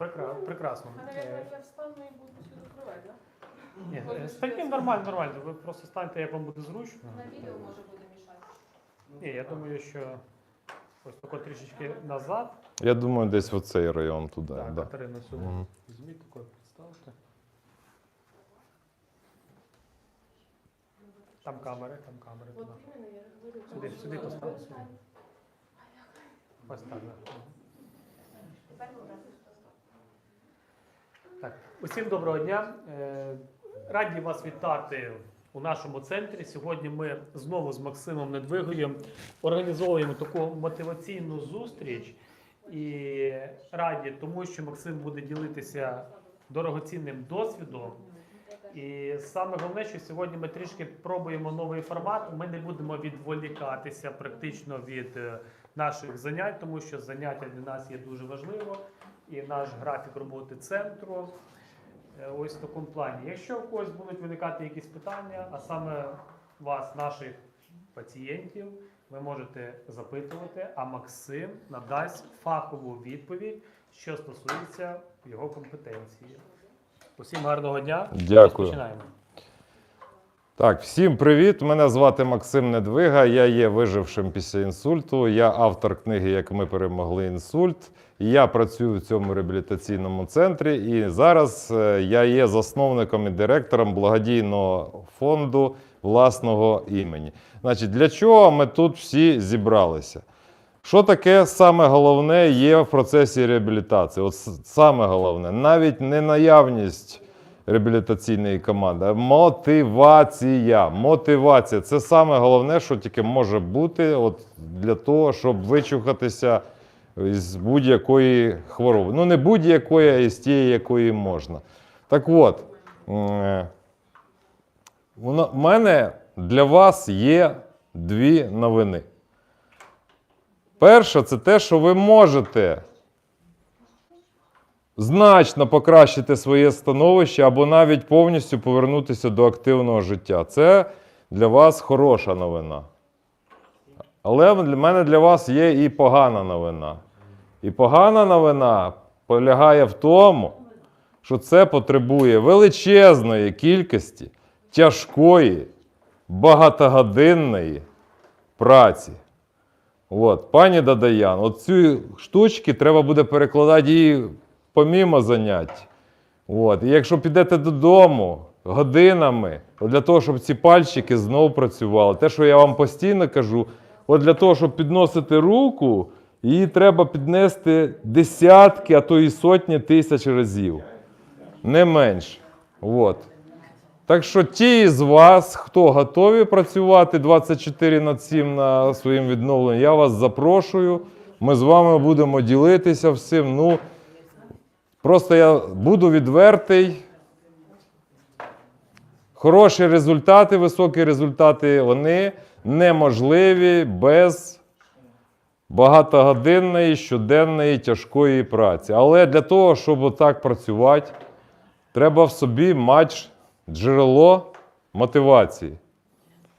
Прекра- Прекрасно. А, Е, наверное, я встану и буду сюда открывать, да? Ні, е, з таким нормально, нормально. Ви просто станьте, як вам буде зручно. На видео може буде мішати. Ні, я думаю, що ось тако трішечки назад. Я думаю, десь в оцей район туди. Так, Да. Катерина сюди. Мгм. Візьміть тако, представте. Там камери, там камери. Туди. іменно я говорю. Сюди, сюди що постав, ось. Да. Так, усім доброго дня. Е, Раді вас вітати у нашому центрі. Сьогодні ми знову з Максимом Недвигоєм організовуємо таку мотиваційну зустріч і раді, тому що Максим буде ділитися дорогоцінним досвідом. І саме головне, що сьогодні ми трішки пробуємо новий формат. Ми не будемо відволікатися практично від е, наших занять, тому що заняття для нас є дуже важливо. І наш графік роботи центру е, ось в такому плані. Якщо у когось будуть виникати якісь питання, а саме вас, наших пацієнтів, ви можете запитувати, а Максим надасть фахову відповідь, що стосується його компетенції. Усім гарного дня. Дякую. Розпочинаємо. Так, всім привіт. Мене звати Максим Недвига. Я є вижившим після інсульту. Я автор книги Як ми перемогли інсульт. Я працюю в цьому реабілітаційному центрі. І зараз е, я є засновником і директором благодійного фонду власного імені. Значить, для чого ми тут всі зібралися? Що таке саме головне є в процесі реабілітації? От саме головне, навіть не наявність реабілітаційної команди, а мотивація. Мотивація це саме головне, що тільки може бути от для того, щоб вичухатися з будь-якої хвороби. Ну, не будь-якої, а із тієї, якої можна. Так от, у мене для вас є дві новини. Перше, це те, що ви можете значно покращити своє становище або навіть повністю повернутися до активного життя. Це для вас хороша новина. Але для мене для вас є і погана новина. І погана новина полягає в тому, що це потребує величезної кількості тяжкої, багатогодинної праці. От, пані Дадаян, от ці штучки треба буде перекладати і помімо занять. От, і якщо підете додому годинами, от для того, щоб ці пальчики знову працювали, те, що я вам постійно кажу, от для того, щоб підносити руку, її треба піднести десятки, а то і сотні тисяч разів. Не менш. От. Так що ті з вас, хто готові працювати 24 на 7 на своїм відновленні, я вас запрошую. Ми з вами будемо ділитися всім. Ну, просто я буду відвертий. Хороші результати, високі результати, вони неможливі без багатогодинної, щоденної, тяжкої праці. Але для того, щоб отак працювати, треба в собі мати джерело мотивації.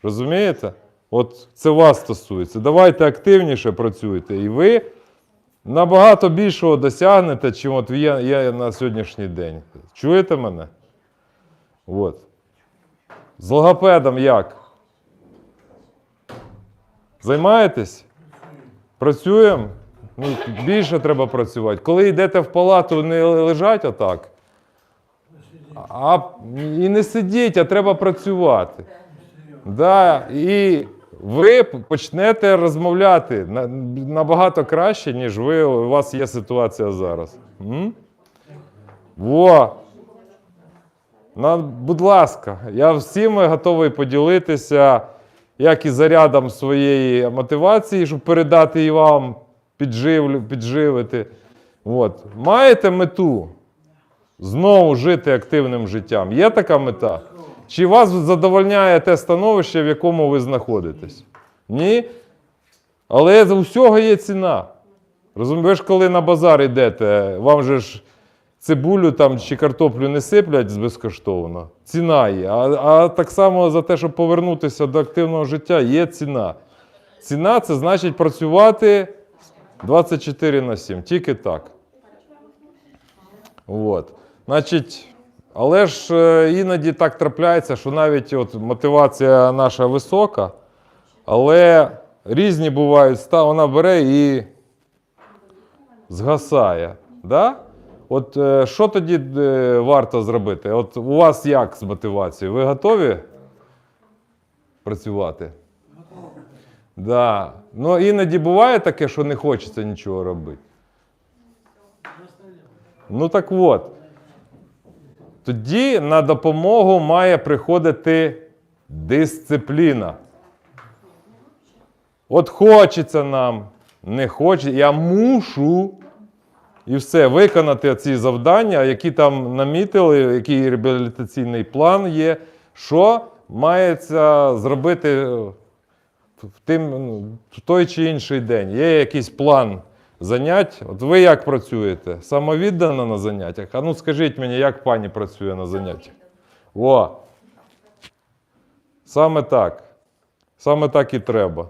Розумієте? От це вас стосується. Давайте активніше працюйте. І ви набагато більшого досягнете, чим от я, я на сьогоднішній день. Чуєте мене? От. З логопедом як? Займаєтесь? Працюємо? Ну, більше треба працювати. Коли йдете в палату, не лежать отак. А, і не сидіть, а треба працювати. Да, і ви почнете розмовляти набагато краще, ніж ви, у вас є ситуація зараз. М? Во. На, будь ласка, я всім готовий поділитися, як і зарядом своєї мотивації, щоб передати її вам, підживлю, підживити. От. Маєте мету? знову жити активним життям. Є така мета? Чи вас задовольняє те становище, в якому ви знаходитесь? Ні? Але з усього є ціна. Ж коли на базар йдете, вам же ж цибулю там чи картоплю не сиплять безкоштовно. Ціна є. А, а так само за те, щоб повернутися до активного життя, є ціна. Ціна це значить працювати 24 на 7. Тільки так. От. Значить, але ж е, іноді так трапляється, що навіть от мотивація наша висока, але різні бувають вона бере і згасає. Да? От е, що тоді е, варто зробити? От у вас як з мотивацією? Ви готові працювати? Да. Ну, іноді буває таке, що не хочеться нічого робити. Ну так от. Тоді на допомогу має приходити дисципліна. От хочеться нам, не хочеться, я мушу і все, виконати ці завдання, які там намітили, який реабілітаційний план є, що мається зробити в тим, ну, в той чи інший день. Є якийсь план занять. От ви як працюєте? Самовіддано на заняттях? А ну скажіть мені, як пані працює на заняттях? О! Саме так. Саме так і треба.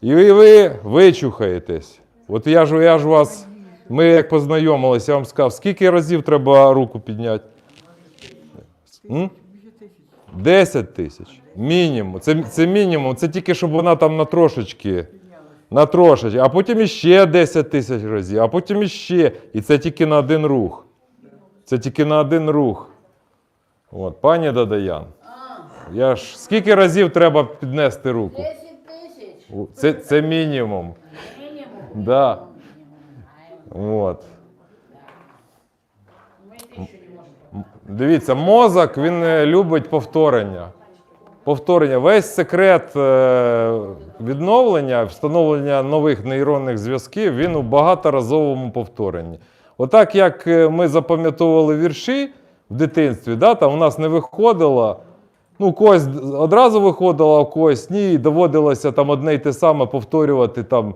І ви вичухаєтесь. От я ж, я ж вас, ми як познайомилися, я вам сказав, скільки разів треба руку підняти? М? 10 тисяч. Мінімум. Це, це мінімум. Це тільки щоб вона там на трошечки. На трошечки. А потім іще 10 тисяч разів, а потім іще. І це тільки на один рух. Це тільки на один рух. От, пані Дадаян. Я ж скільки разів треба піднести руку? 10 тисяч. Це, це мінімум. Мінімум. Да. От. Дивіться, мозок він е, любить повторення. Повторення. Весь секрет е, відновлення, встановлення нових нейронних зв'язків, він у багаторазовому повторенні. Отак, як е, ми запам'ятовували вірші в дитинстві, да, там у нас не виходило. Ну, когось одразу виходило, а когось ні, доводилося там одне й те саме повторювати там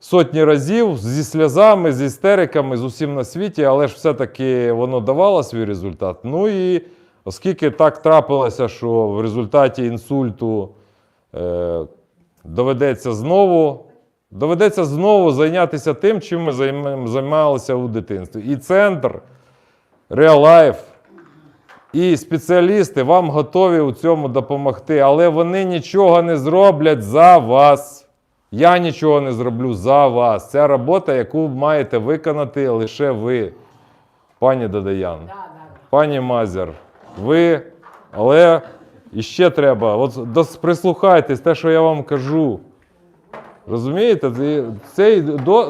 сотні разів зі сльозами, з істериками, з усім на світі, але ж все-таки воно давало свій результат. Ну і оскільки так трапилося, що в результаті інсульту е, доведеться знову. Доведеться знову зайнятися тим, чим ми займалися у дитинстві. І центр Real Life, і спеціалісти вам готові у цьому допомогти, але вони нічого не зроблять за вас. Я нічого не зроблю за вас. Це робота, яку маєте виконати лише ви, пані Дадаян, Да, да, да. пані Мазер. Ви, але іще треба. От прислухайтесь те, що я вам кажу. Розумієте? Цей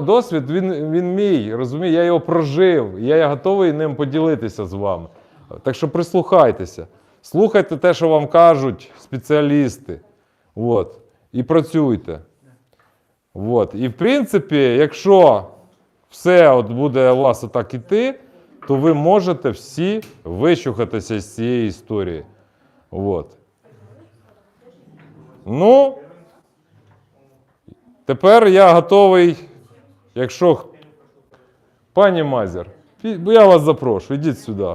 досвід він, він мій. Розумієте? Я його прожив. і Я готовий ним поділитися з вами. Так що прислухайтеся. Слухайте те, що вам кажуть спеціалісти. От. І працюйте. От. І в принципі, якщо все от буде у вас отак іти, то ви можете всі вичухатися з цієї історії. От. Ну, тепер я готовий, якщо. Пані Мазер, я вас запрошую, ідіть сюди.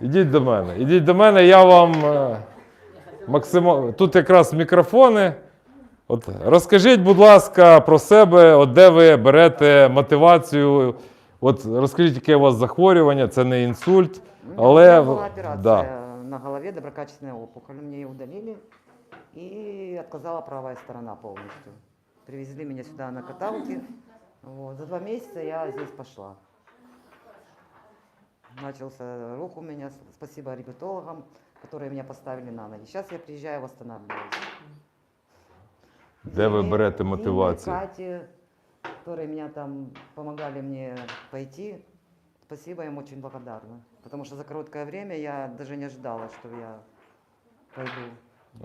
Ідіть до мене. Ідіть до мене, я вам е, максимально. Тут якраз мікрофони. От, розкажіть, будь ласка, про себе, от де ви берете мотивацію. От розкажіть, яке у вас захворювання, це не інсульт, У меня але была операция да. на голове, доброкачественная опухоль. Мне ее удалили и отказала правая сторона полностью. Привезли меня сюда на каталке. Вот. За два месяца я здесь пошла. Начался рух у меня, с- спасибо ребятологам, которые меня поставили на ноги. Сейчас я приезжаю, восстанавливаюсь. Де ви берете мотивацію? Кате, которые меня там помогали мне пойти. Спасибо им очень благодарна. Потому что за короткое время я даже не ожидала, что я пойду.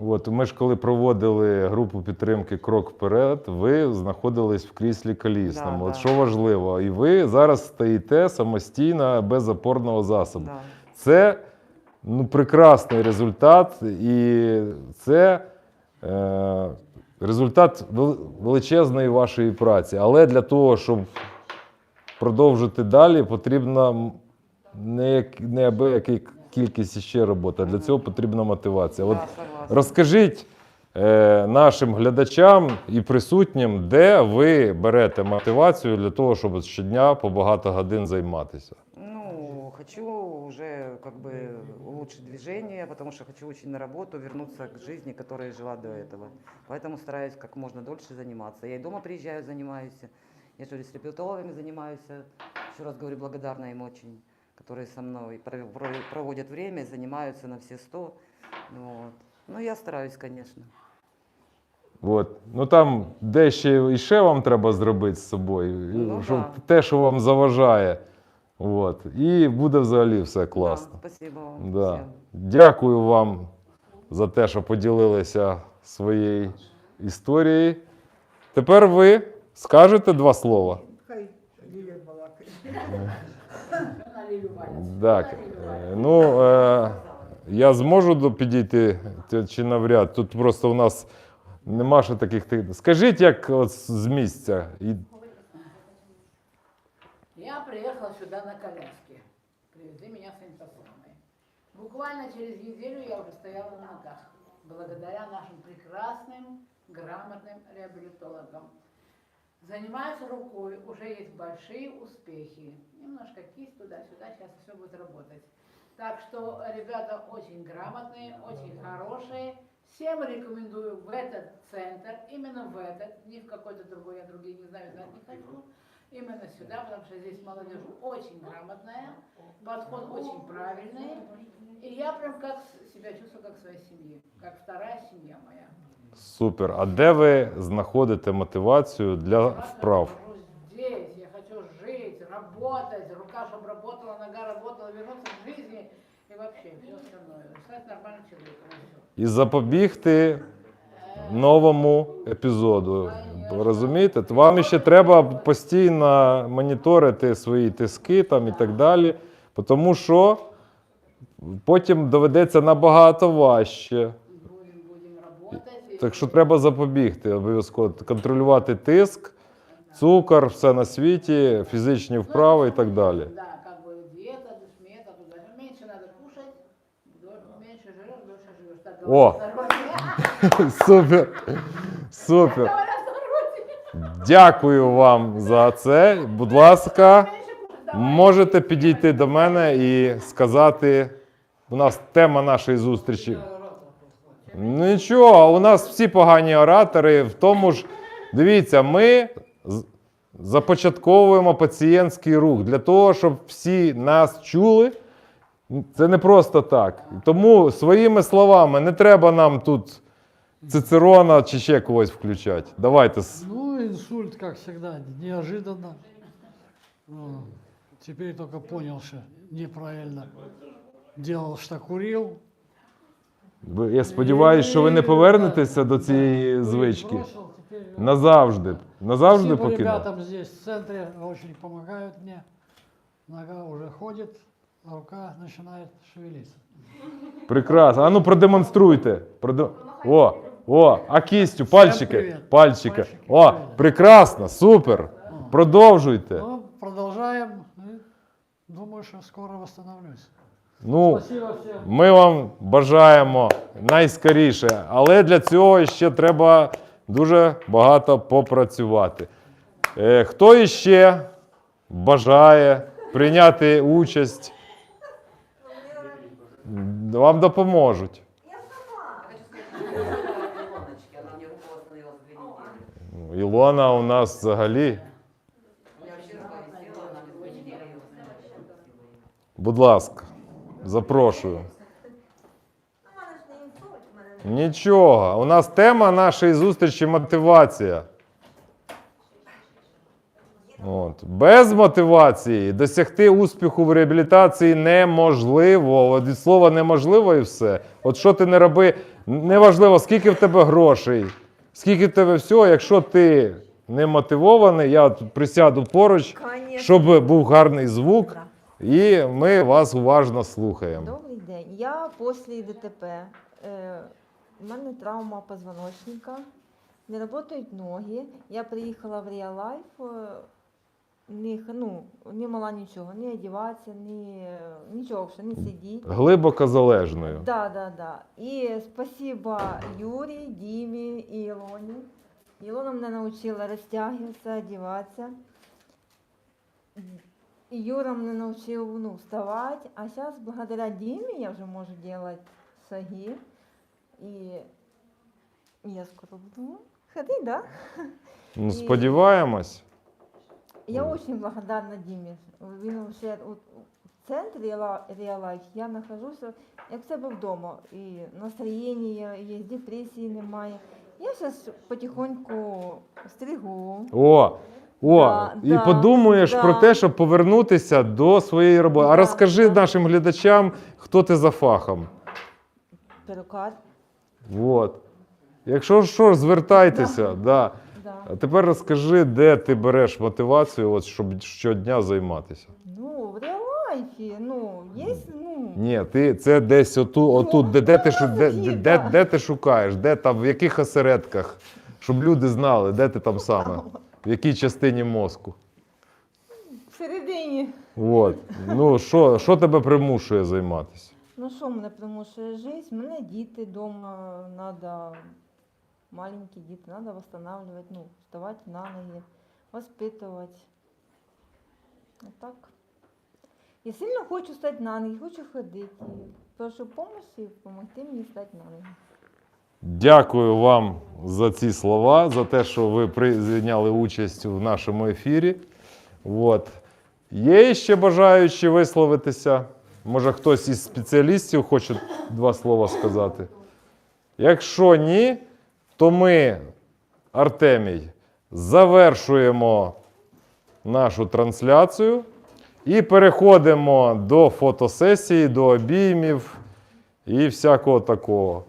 От ми ж коли проводили групу підтримки Крок вперед, ви знаходились в кріслі колісному. Да, От да. що важливо, і ви зараз стоїте самостійно без опорного засобу. Да. Це ну, прекрасний результат, і це е, результат величезної вашої праці. Але для того, щоб продовжити далі, потрібна неабияка кількість ще роботи. а Для цього потрібна мотивація. От Розкажіть е, нашим глядачам і присутнім, де ви берете мотивацію для того, щоб щодня по багато годин займатися Ну, хочу уже как бы улучшить движение, потому что хочу очень на работу вернуться к жизни, которой жила до этого. Поэтому стараюсь как можно дольше заниматься. Я и дома приезжаю, занимаюсь. Я же с реабилитологами занимаюсь. Еще раз говорю, благодарна им очень, которые со мной про- про- проводят время, и занимаются на все сто. Вот. Ну, я стараюсь, конечно. От. Ну там дещо і ще вам треба зробити з собою, Ну, щоб да. те, що вам заважає. От. І буде взагалі все класно. Да, спасибо вам Да. Дякую вам за те, що поділилися своєю історією. Тепер ви скажете два слова. Хай Лілія. Так. Ну, е, я зможу до- підійти чи- навряд. Тут просто у нас нема ще таких. Скажіть, як от з місця. Я приехала сюда на коляске. Привезли меня с инфосомой. Буквально через неделю я уже стояла на ногах. Благодаря нашим прекрасным, грамотным реабилитологам. Занимаюсь рукой, уже есть большие успехи. Немножко кисть туда-сюда, сейчас все будет работать. Так что ребята очень грамотные, очень хорошие. Всем рекомендую в этот центр, именно в этот, ни в какой-то другой, я другие не знаю, знать не хочу. Именно сюда, потому что здесь молодежь очень грамотная, подход очень правильный. И я прям как с- себя чувствую как в своей семье, как вторая семья моя. Супер. А де ви знаходите мотивацію для Я вправ? нахожусь здесь, я хочу жить, работать, рука, чтобы работала, нога работала, вернуться к жизни и вообще все остальное. Стать нормальным человеком. и всё. І запобігти новому епізоду. Розумієте? Вам ще треба постійно моніторити свої тиски там і так далі, тому що потім доведеться набагато важче. Так що треба запобігти обов'язково контролювати тиск, цукор, все на світі, фізичні вправи і так далі. Да, как бы диета, душмета, туда. Меньше надо кушать, до- меньше жрешь, дольше живешь. Так О! Супер. Супер. Дякую вам за це. Будь ласка, можете підійти до мене і сказати. У нас тема нашої зустрічі. Нічого, у нас всі погані оратори. В тому ж, дивіться, ми започатковуємо пацієнтський рух для того, щоб всі нас чули. Це не просто так. Тому своїми словами не треба нам тут Цицерона чи ще когось включати. Давайте. Ну, инсульт, как всегда, неожиданно. Ну, Теперь только понял, что неправильно делал, что курил. Ви- Я сподіваюся, що ви не повернетеся до цієї звички. Бросил, теперь Назавжди. Назавжди Спасибо ребятам здесь в центре, очень помогают мне. Нога уже ходит, а рука начинает шевелиться. Прекрасно. А ну продемонструйте. Проде... О, о, а кістю, пальчики, привіт. пальчики. Пальчики, О, привіт. прекрасно, супер. Продовжуйте. Ну, продолжаем. И Думаю, что скоро восстановлюсь. Ну, Спасибо всем. ми вам бажаємо найскоріше, але для цього ще треба дуже багато попрацювати. Е, хто іще бажає прийняти участь? Вам допоможуть. Я хочу сказать, Илоночке, она мне руку восстановила за две недели. Ну, Ілона у нас взагалі. Будь ласка, запрошую. Ну, Нічого. У нас тема нашої зустрічі мотивація. От. Без мотивації досягти успіху в реабілітації неможливо. От від слова неможливо і все. От що ти не роби, неважливо, скільки в тебе грошей, скільки в тебе всього, якщо ти не мотивований, я от присяду поруч, Конечно. щоб був гарний звук, і ми вас уважно слухаємо. Добрий день. Я після ДТП. Е, у мене травма позвоночника, не працюють ноги. Я приїхала в Real Life, е, не, х- ну, не мала нічого, не одягатися, ні, нічого, вже, не сидіти. Глибоко залежною. Да, да, да. І спасибо Юрі, Дімі і Ілоні. Ілона мене навчила розтягуватися, одягатися. И Юра меня научил ну, вставать, а сейчас благодаря Диме я уже могу делать шаги. И я скоро буду ходить, да? Ну, сподіваємось. Я очень благодарна Диме. Він вообще от, в центрі Реалайф я нахожусь як в себе вдома. І настроєння є, депресії немає. Я зараз потихоньку стригу. О, о, Да, і да, подумаєш да. про те, щоб повернутися до своєї роботи. А розкажи да. нашим глядачам, хто ти за фахом. Перукар. От. Якщо що, звертайтеся. Да. Да. А тепер розкажи, де ти береш мотивацію, от, щоб щодня займатися. Ну, в реалайфі, ну, є, ну, Ні, ти це десь оту, отут, де, де, ти, шу- де, де, де, де ти шукаєш, де там, в яких осередках, щоб люди знали, де ти там саме, в якій частині мозку. всередині. От. Ну, що, що тебе примушує займатися? Ну, що мене примушує життя? Мене діти вдома, треба, маленькі діти, треба восстанавливать, ну, вставати на ноги, воспитувати. Отак. Я сильно хочу стати на ноги, хочу ходити. Прошу допомоги, допомогти мені стати на ноги. Дякую вам за ці слова, за те, що ви прийняли участь в нашому ефірі. От. Є ще бажаючі висловитися? Може, хтось із спеціалістів хоче два слова сказати? Якщо ні, то ми, Артемій, завершуємо нашу трансляцію і переходимо до фотосесії, до обіймів і всякого такого.